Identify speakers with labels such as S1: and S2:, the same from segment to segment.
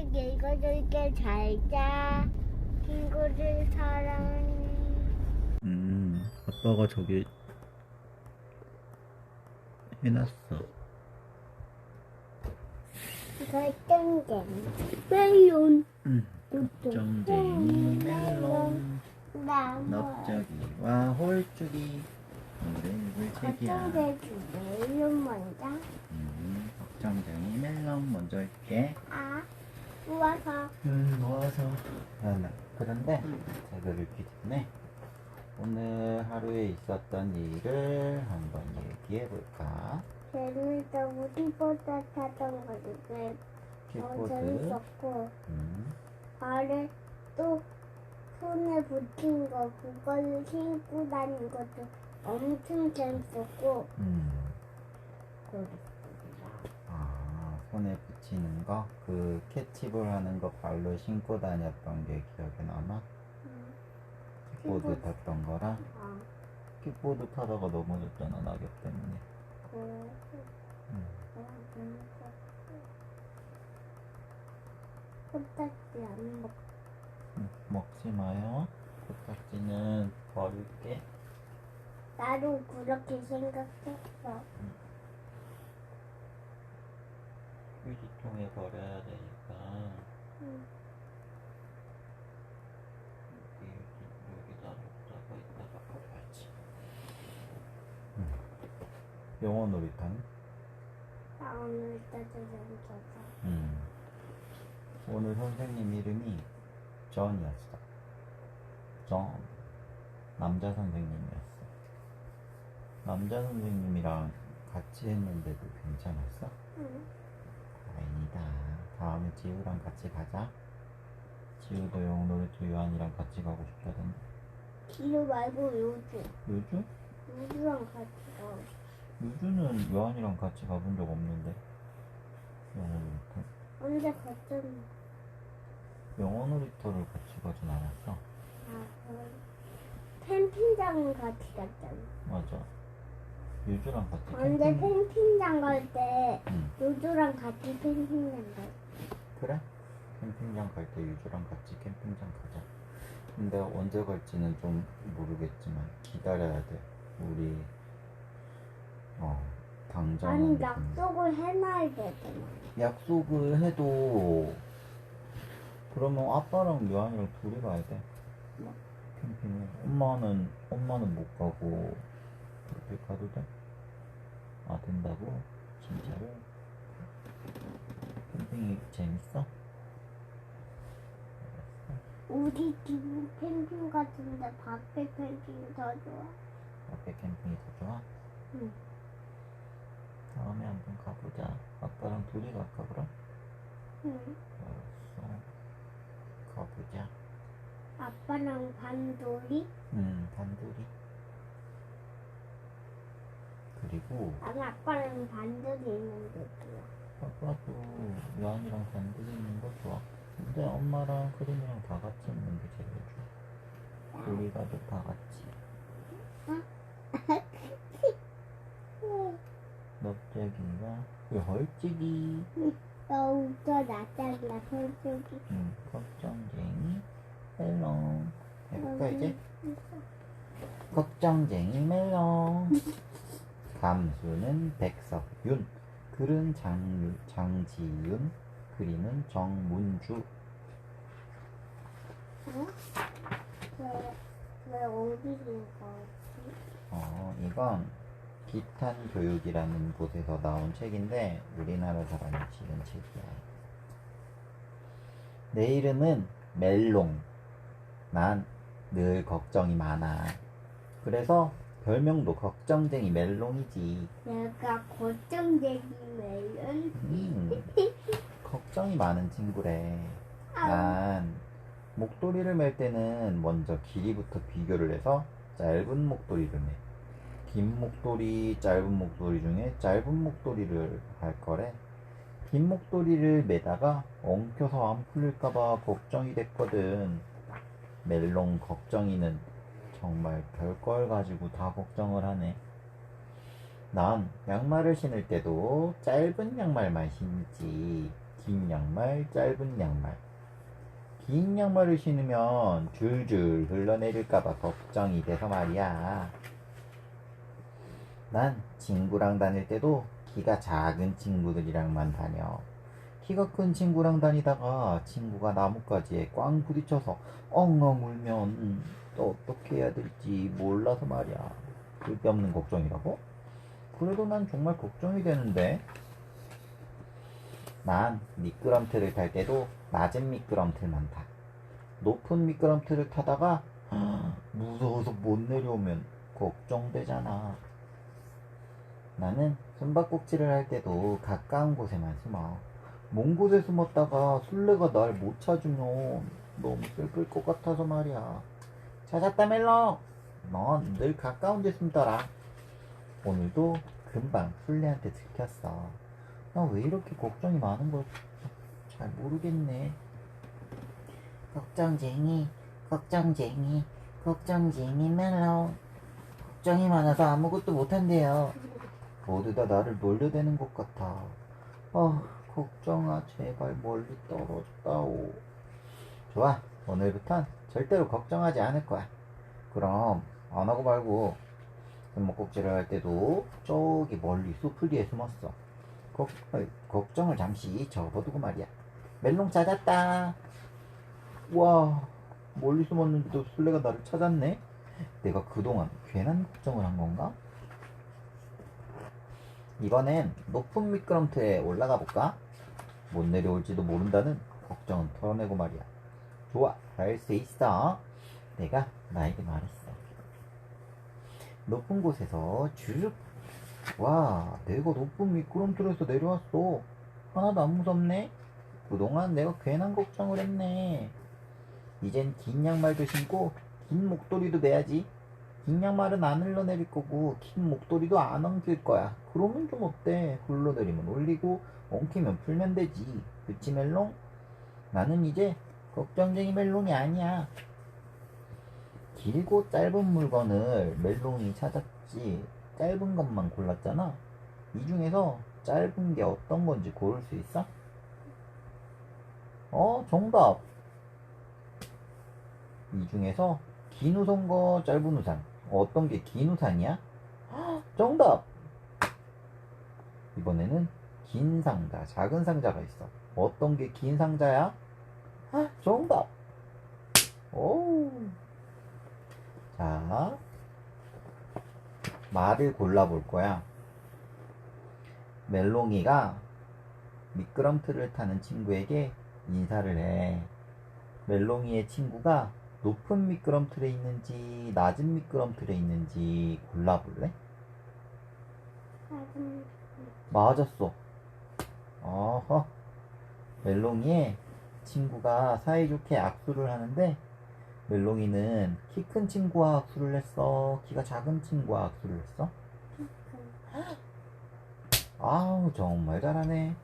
S1: 책 읽어줄게 잘자. 친구들 사랑해.
S2: 음, 아빠가 저기 해놨어.
S1: 결정된 멜론
S2: 음, 걱정쟁이 멜론, 넓적이와 홀쭉이, 노래를 책이야.
S1: 걱정되지 멜론 먼저.
S2: 음, 걱정쟁이 멜론 먼저 할게.
S1: 아 모아서
S2: 음, 모아서. 하나. 그런데 책을 읽기 전에 오늘 하루에 있었던 일을 한번 얘기해 볼까?
S1: 재밌어 우리보다 타던 거지 왜 어,
S2: 킥보드.
S1: 재밌었고
S2: 음,
S1: 발에 또 손에 붙인 거 그걸 신고 다니는 것도 엄청 재밌었고
S2: 음.
S1: 그랬어.
S2: 아, 손에 붙이는 거? 그 캐치볼 하는 거 발로 신고 다녔던 게 기억에 남아?
S1: 음,
S2: 킥보드. 탔던 거랑?
S1: 아,
S2: 킥보드 타다가 넘어졌잖아, 낙엽 때문에.
S1: 그,
S2: 음.
S1: 코딱지 안 먹.
S2: 음, 먹지 마요. 코딱지는 버릴게.
S1: 나도 그렇게 생각했어.
S2: 휴지통에 버려야 되니까.
S1: 응.
S2: 여기, 여기, 여기다 놓다가 이따가 버려야지. 음. 영어 놀이터는?
S1: 나 오늘 따뜻한 저자.
S2: 음. 오늘 선생님 이름이 전이었어. 전. 남자 선생님이었어. 남자 선생님이랑 같이 했는데도 괜찮았어?
S1: 응.
S2: 다행이다. 다음에 지우랑 같이 가자. 지우도 영어로 주요한이랑 같이 가고 싶다던데.
S1: 기루 말고 요즘.
S2: 요주?
S1: 요즘랑 같이 가.
S2: 요주는 요한이랑 같이 가본 적 없는데. 영어 놀이터.
S1: 언제 갔잖아.
S2: 영어 놀이터를 같이 가진 않았어.
S1: 아, 그 캠핑장 같이 갔잖아.
S2: 맞아. 유주랑 같이
S1: 언제
S2: 캠핑.
S1: 캠핑장 갈 때
S2: 응.
S1: 요조랑 같이 캠핑장 가.
S2: 그래? 캠핑장 갈 때 유주랑 같이 캠핑장 가자. 근데 언제 갈지는 좀 모르겠지만 기다려야 돼. 우리 어 당장
S1: 아니 약속을 해놔야 되잖아.
S2: 약속을 해도 그러면 아빠랑 요한이랑 둘이 가야 돼.
S1: 뭐?
S2: 캠핑을 엄마는 엄마는 못 가고 그렇게 가도 돼? 아 된다고? 진짜로? 캠핑이 재밌어?
S1: 우리 집 캠핑 같은데 밖에 캠핑이 더 좋아.
S2: 앞에 캠핑이 더 좋아?
S1: 응.
S2: 다음에 한번 가보자. 아빠랑 둘이 갈까 그럼?
S1: 응.
S2: 알았어. 가보자.
S1: 아빠랑 반돌이?
S2: 응, 단둘이. 그리고
S1: 나는 아빠랑 반돌이 있는데 좋아.
S2: 아빠도 요한이랑 단둘이 있는 거 좋아. 근데 엄마랑 크림이랑 다 같이 있는 게 제일 좋아. 가도 다 같이. 넓적이가 그 헐찍이.
S1: 너 웃어 나짝이야 솔직히.
S2: 응, 걱정쟁이 멜롱. 해볼까 이제? 걱정쟁이 멜롱. 감수는 백석윤. 글은 장, 장지윤. 그림은 정문주.
S1: 어? 왜, 왜 어디 있는 거지?
S2: 어, 이건 기탄 교육이라는 곳에서 나온 책인데 우리나라 사람이 지은 책이야. 내 이름은 멜롱. 난 늘 걱정이 많아. 그래서 별명도 걱정쟁이 멜롱이지.
S1: 내가 걱정되기 멜론.
S2: 음, 걱정이 많은 친구래.
S1: 아,
S2: 난 목도리를 맬 때는 먼저 길이부터 비교를 해서 짧은 목도리를 매. 긴 목도리, 짧은 목도리 중에 짧은 목도리를 할 거래. 긴 목도리를 매다가 엉켜서 안 풀릴까봐 걱정이 됐거든. 멜롱 걱정이는 정말 별걸 가지고 다 걱정을 하네. 난 양말을 신을 때도 짧은 양말만 신지 긴 양말, 짧은 양말. 긴 양말을 신으면 줄줄 흘러내릴까봐 걱정이 돼서 말이야. 난 친구랑 다닐 때도 키가 작은 친구들이랑만 다녀. 키가 큰 친구랑 다니다가 친구가 나뭇가지에 꽝 부딪혀서 엉엉 울면 또 어떻게 해야 될지 몰라서 말이야. 쓸데없는 걱정이라고? 그래도 난 정말 걱정이 되는데. 난 미끄럼틀을 탈 때도 낮은 미끄럼틀만 타. 높은 미끄럼틀을 타다가 무서워서 못 내려오면 걱정되잖아. 나는 숨바꼭질을 할 때도 가까운 곳에만 숨어. 먼 곳에 숨었다가 술래가 날 못 찾으면 너무 슬플 것 같아서 말이야. 찾았다 멜롱! 넌늘 가까운 데 숨더라. 오늘도 금방 술래한테 들켰어. 나 왜 이렇게 걱정이 많은 걸지 잘 모르겠네. 걱정쟁이, 걱정쟁이, 걱정쟁이 멜롱. 걱정이 많아서 아무것도 못한대요. 모두 다 나를 놀려대는 것 같아. 아, 걱정아, 제발 멀리 떨어졌다오. 좋아, 오늘부턴 절대로 걱정하지 않을 거야. 그럼, 안 하고 말고, 숨목꼭지를 할 때도 저기 멀리 숲을 뒤에 숨었어. 걱, 어이, 걱정을 잠시 접어두고 말이야. 멜롱 찾았다. 와, 멀리 숨었는데도 술래가 나를 찾았네? 내가 그동안 괜한 걱정을 한 건가? 이번엔 높은 미끄럼틀에 올라가 볼까? 못 내려올지도 모른다는 걱정은 털어내고 말이야. 좋아, 할수 있어. 내가 나에게 말했어. 높은 곳에서 쭉. 와, 내가 높은 미끄럼틀에서 내려왔어. 하나도 안 무섭네? 그동안 내가 괜한 걱정을 했네. 이젠 긴 양말도 신고 긴 목도리도 매야지. 긴 양말은 안 흘러내릴 거고 긴 목도리도 안 엉킬 거야. 그러면 좀 어때? 흘러내리면 올리고 엉키면 풀면 되지. 그치 멜롱? 나는 이제 걱정쟁이 멜롱이 아니야. 길고 짧은 물건을 멜롱이 찾았지. 짧은 것만 골랐잖아. 이 중에서 짧은 게 어떤 건지 고를 수 있어? 어, 정답. 이 중에서 긴 우산과 짧은 우산 어떤 게 긴 우산이야? 헉, 정답! 이번에는 긴 상자, 작은 상자가 있어. 어떤 게 긴 상자야? 헉, 정답! 오. 자, 말을 골라볼 거야. 멜롱이가 미끄럼틀을 타는 친구에게 인사를 해. 멜롱이의 친구가 높은 미끄럼틀에 있는지 낮은 미끄럼틀에 있는지 골라볼래?
S1: 작은
S2: 맞았어. 어허. 멜롱이의 친구가 사이좋게 악수를 하는데 멜롱이는 키 큰 친구와 악수를 했어. 키가 작은 친구와 악수를 했어. 아우 정말 잘하네.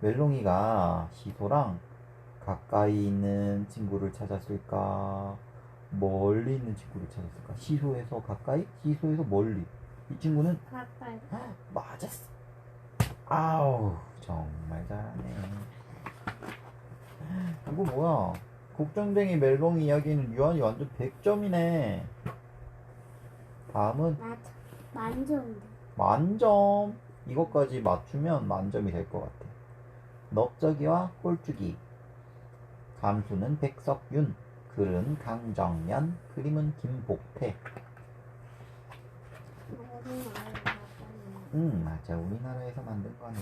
S2: 멜롱이가 시소랑 가까이 있는 친구를 찾았을까? 멀리 있는 친구를 찾았을까? 시소에서 가까이, 시소에서 멀리. 이 친구는
S1: 가까이
S2: 맞았어. 아우, 정말 잘하네. 이거 뭐야? 걱정쟁이 멜롱이 이야기는 유한이 완전 100점이네. 다음은
S1: 맞아 만점인데
S2: 만점. 이것까지 맞추면 만점이 될 것 같아. 넙저기와 꼴주기. 감수는 백석윤. 글은 강정연. 그림은 김복태. 응, 맞아. 우리나라에서 만든 거네.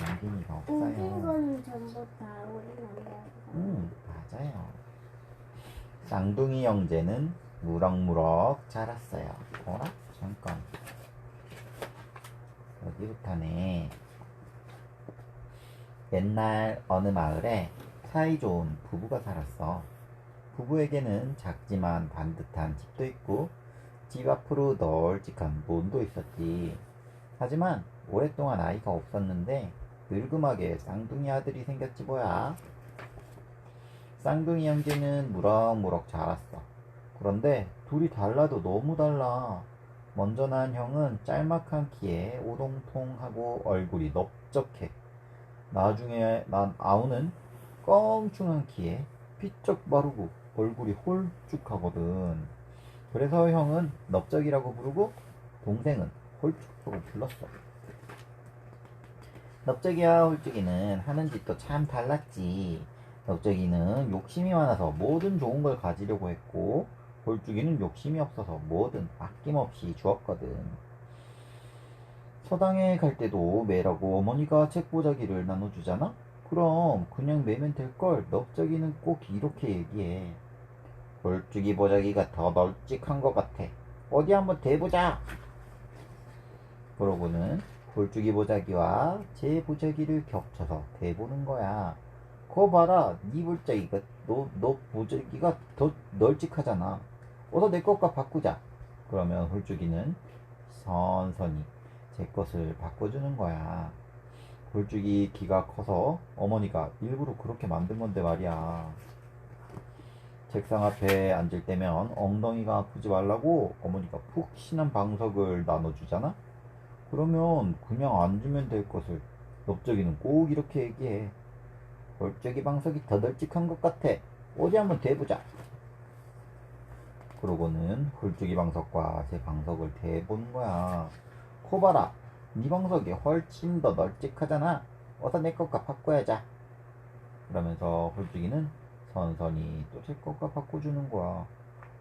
S2: 남긴이가
S1: 웃긴
S2: 없어요.
S1: 거는 전부 다 우리나라에서
S2: 응, 맞아요. 쌍둥이 형제는 무럭무럭 자랐어요. 어라? 잠깐. 여기부터네. 옛날 어느 마을에 사이좋은 부부가 살았어. 부부에게는 작지만 반듯한 집도 있고 집 앞으로 널찍한 논도 있었지. 하지만 오랫동안 아이가 없었는데 늙음하게 쌍둥이 아들이 생겼지 뭐야. 쌍둥이 형제는 무럭무럭 자랐어. 그런데 둘이 달라도 너무 달라. 먼저 난 형은 짤막한 키에 오동통하고 얼굴이 넓적해. 나중에 난 아우는 껑충한 키에 피쩍 마르고 얼굴이 홀쭉하거든. 그래서 형은 넓적이라고 부르고 동생은 홀쭉하고 불렀어. 넓적이와 홀쭉이는 하는 짓도 참 달랐지. 넓적이는 욕심이 많아서 뭐든 좋은 걸 가지려고 했고 홀쭉이는 욕심이 없어서 뭐든 아낌없이 주었거든. 서당에 갈 때도 매라고 어머니가 책보자기를 나눠주잖아? 그럼 그냥 매면 될걸 넓적이는 꼭 이렇게 얘기해. 홀쭉이 보자기가 더 널찍한 것 같아. 어디 한번 대보자. 그러고는 홀쭉이 보자기와 제 보자기를 겹쳐서 대보는 거야. 거 봐라, 네 보자기가 너, 너 보자기가 더 널찍하잖아. 어서 내 것과 바꾸자. 그러면 홀쭉이는 선선히 제 것을 바꿔주는 거야. 홀쭉이 키가 커서 어머니가 일부러 그렇게 만든 건데 말이야. 책상 앞에 앉을 때면 엉덩이가 아프지 말라고 어머니가 푹신한 방석을 나눠주잖아? 그러면 그냥 앉으면 될 것을 넓적이는 꼭 이렇게 얘기해. 홀쭉이 방석이 더 널찍한 것 같아. 어디 한번 대보자. 그러고는 홀쭉이 방석과 제 방석을 대보는 거야. 코 봐라. 네 방석이 훨씬 더 널찍하잖아. 어서 내 것과 바꿔야자. 그러면서 홀쭉이는 선선히 또 제 것과 바꿔주는 거야.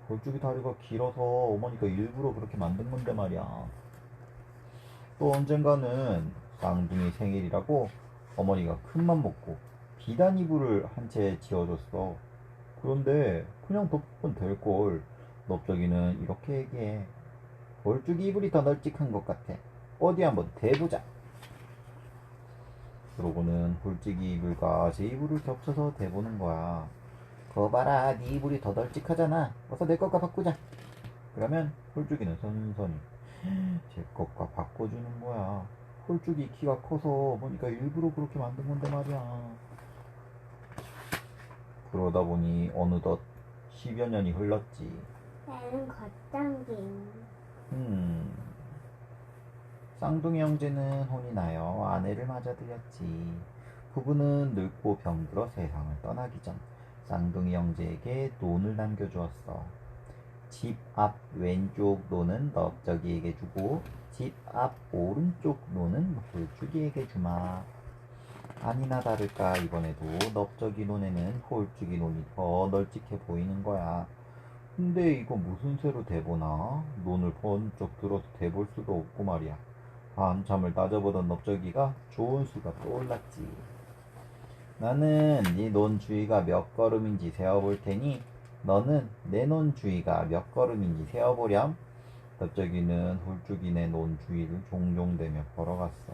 S2: 홀쭉이 다리가 길어서 어머니가 일부러 그렇게 만든 건데 말이야. 또 언젠가는 쌍둥이 생일이라고 어머니가 큰맘 먹고 비단 이불을 한 채 지어줬어. 그런데 그냥 덮으면 될걸. 넓적이는 이렇게 얘기해. 홀쭉이 이불이 더 널찍한 것 같아. 어디 한번 대보자. 그러고는 홀쭉이 이불과 제 이불을 겹쳐서 대보는 거야. 거 봐라, 네 이불이 더 널찍하잖아. 어서 내 것과 바꾸자. 그러면 홀쭉이는 선선히 제 것과 바꿔주는 거야. 홀쭉이 키가 커서 어머니가 일부러 그렇게 만든 건데 말이야. 그러다 보니 어느덧 10여 년이 흘렀지.
S1: 나는 겉장기.
S2: 음. 쌍둥이 형제는 혼이 나여 아내를 맞아들였지. 부부는 늙고 병들어 세상을 떠나기 전 쌍둥이 형제에게 논을 남겨주었어. 집 앞 왼쪽 논은 넓적이에게 주고 집 앞 오른쪽 논은 홀쭉이에게 주마. 아니나 다를까 이번에도 넓적이 논에는 홀쭉이 논이 더 널찍해 보이는 거야. 근데 이거 무슨 새로 대보나? 논을 번쩍 들어서 대볼 수도 없고 말이야. 한참을 따져보던 넓적이가 좋은 수가 떠올랐지. 나는 네 논 주위가 몇 걸음인지 세어볼 테니 너는 내 논 주위가 몇 걸음인지 세어보렴. 넓적이는 홀쭉이네 논 주위를 종종대며 걸어갔어.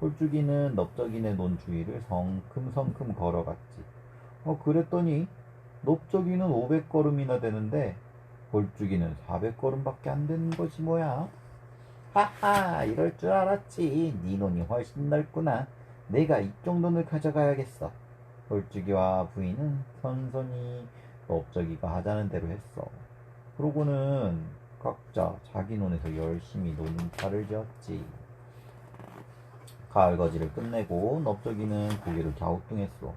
S2: 홀쭉이는 넓적이네 논 주위를 성큼성큼 걸어갔지. 어 그랬더니 넓적이는 500걸음이나 되는데 홀쭉이는 400걸음밖에 안 되는 거지 뭐야. 하하 이럴 줄 알았지. 네 논이 훨씬 넓구나. 내가 이쪽 논을 가져가야겠어. 홀쭉이와 부인은 선선히 넓적이가 하자는 대로 했어. 그러고는 각자 자기 논에서 열심히 논파를 지었지. 가을 거지를 끝내고 넓적이는 고개를 갸우뚱했어.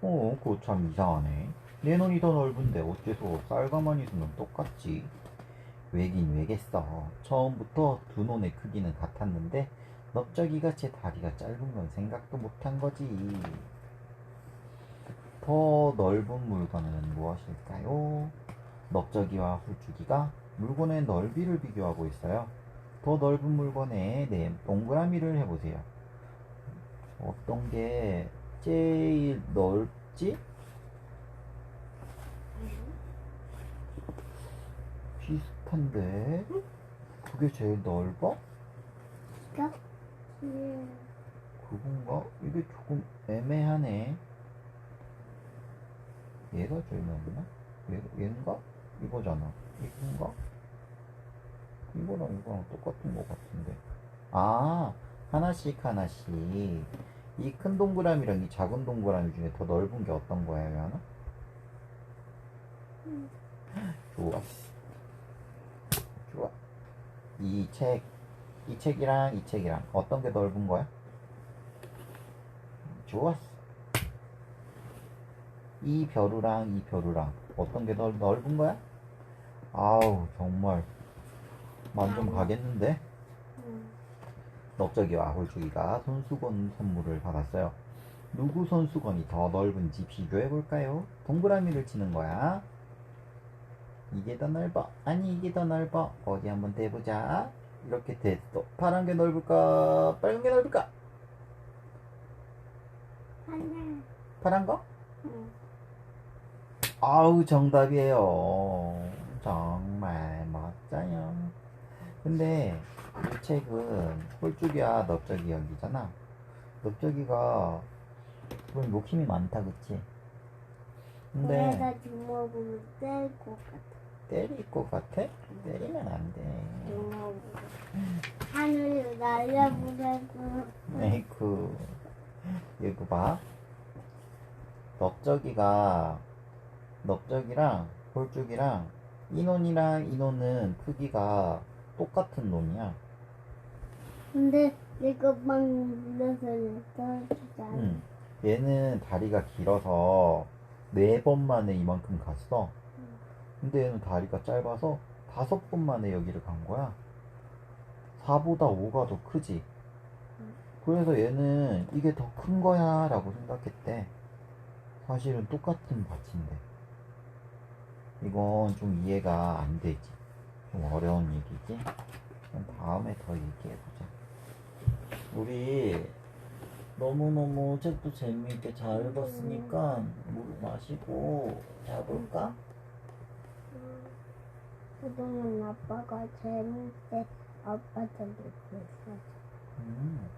S2: 어, 그거 참 이상하네. 내 논이 더 넓은데 어째서 쌀가마니 수는 똑같지? 왜긴 왜겠어. 처음부터 두 논의 크기는 같았는데 넓적이가 제 다리가 짧은 건 생각도 못한 거지. 더 넓은 물건은 무엇일까요? 넓적이와 홀쭉이가 물건의 넓이를 비교하고 있어요. 더 넓은 물건에 네, 동그라미를 해보세요. 어떤 게 제일 넓지? 비슷한데 그게 제일 넓어?
S1: 이거? 음,
S2: 그건가? 이게 조금 애매하네 얘가 제일 넓나? 얘, 얘인가? 이거잖아 이건가? 이거랑 이거랑 똑같은 것 같은데 아 하나씩 하나씩 이 큰 동그라미랑 이 작은 동그라미 중에 더 넓은 게 어떤 거야 하나?
S1: 음.
S2: 좋아 좋아 이 책 이 책이랑 이 책이랑 어떤 게 넓은 거야? 좋았어. 이 벼루랑 이 벼루랑 어떤 게더 넓은 거야? 아우 정말 만점 가겠는데?
S1: 응.
S2: 넓적이와 홀쭉이가 손수건 선물을 받았어요. 누구 손수건이 더 넓은지 비교해 볼까요? 동그라미를 치는 거야. 이게 더 넓어. 아니 이게 더 넓어. 어디 한번 대보자. 이렇게 됐어. 파란 게 넓을까? 빨간 게 넓을까? 파란 거?
S1: 응.
S2: 아우 정답이에요. 정말 멋져요. 근데 이 책은 홀쭉이야 넓적이 여기잖아. 넓적이가 그럼 욕심이 많다 그치? 근데
S1: 내가 주먹으로 뗄것 같아.
S2: 때릴 것 같아? 때리면 안 돼.
S1: 하늘을 날려보내고.
S2: 에이쿠 이거 봐 넓적이가 넓적이랑 홀쭉이랑 인원이랑 인원은 크기가 똑같은 놈이야
S1: 근데 내가 막 눌러서 떨어지잖아.
S2: 응. 얘는 다리가 길어서 네 번 만에 이만큼 갔어 근데 얘는 다리가 짧아서 다섯 번 만에 여기를 간 거야. 4보다 5가 더 크지. 그래서 얘는 이게 더 큰 거야 라고 생각했대. 사실은 똑같은 밭인데. 이건 좀 이해가 안 되지. 좀 어려운 얘기지. 그럼 다음에 더 얘기해보자. 우리 너무너무 책도 재미있게 잘 읽었으니까 물 마시고 자볼까?
S1: 음, 그동안 아빠가 재밌게 아빠한테 그랬어.
S2: 음.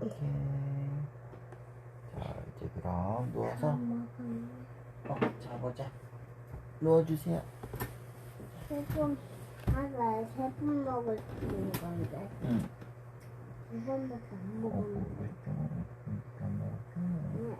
S2: 이렇게 자 이제 그럼 누워서 어, 자보자 누워주세요
S1: 세번 하나에 세번 먹을 수 있는 건데
S2: 응.
S1: 두 번밖에 안
S2: 어,
S1: 먹었는데.
S2: 그러니까 뭐, 좀,
S1: 응.